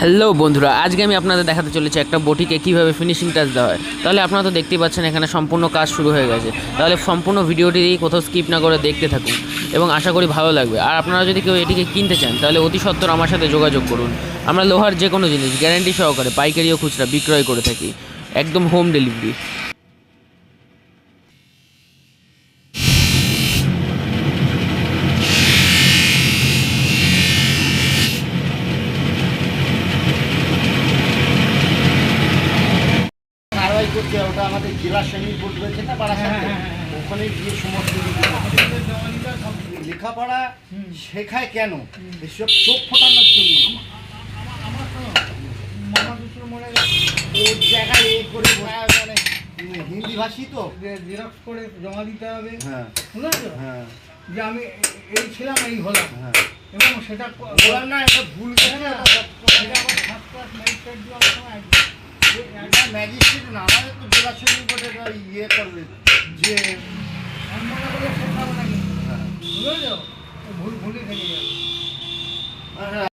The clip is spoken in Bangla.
হ্যালো বন্ধুরা, আজকে আমি আপনাদের দেখাতে চলেছি একটা বটিকে কীভাবে ফিনিশিং টাচ দেওয়া হয়। তাহলে আপনারা তো দেখতেই পাচ্ছেন এখানে সম্পূর্ণ কাজ শুরু হয়ে গেছে। তাহলে সম্পূর্ণ ভিডিওটি কোথাও স্কিপ না করে দেখতে থাকুন এবং আশা করি ভালো লাগবে। আর আপনারা যদি কেউ এটিকে কিনতে চান, তাহলে অতি সত্বর আমার সাথে যোগাযোগ করুন। আমরা লোহার যে কোনো জিনিস গ্যারান্টি সহকারে পাইকারি ও খুচরা বিক্রয় করে থাকি। একদম হোম ডেলিভারি করছে ওটা আমাদের জেলা শ্রেণির বোর্ড রয়েছে না বারাসাতে ওখানে গিয়ে সমস্ত লেখাপড়া শেখায় কেন? এসব চোখ ফোটানোর জন্য। ওর জায়গায় এ করে মানে হিন্দি ভাষী তো? জেরক্স করে জমা দিতে হবে। হ্যাঁ। হ্যাঁ। যে আমি এই ছিলাম এই হলাম। হ্যাঁ। এবং সেটা বললাম না এটা ভুল সেটা আবার ম্যাজিস্ট্রেট না আমাদের তো জেলা বোর্ডে ইয়ে করবে যে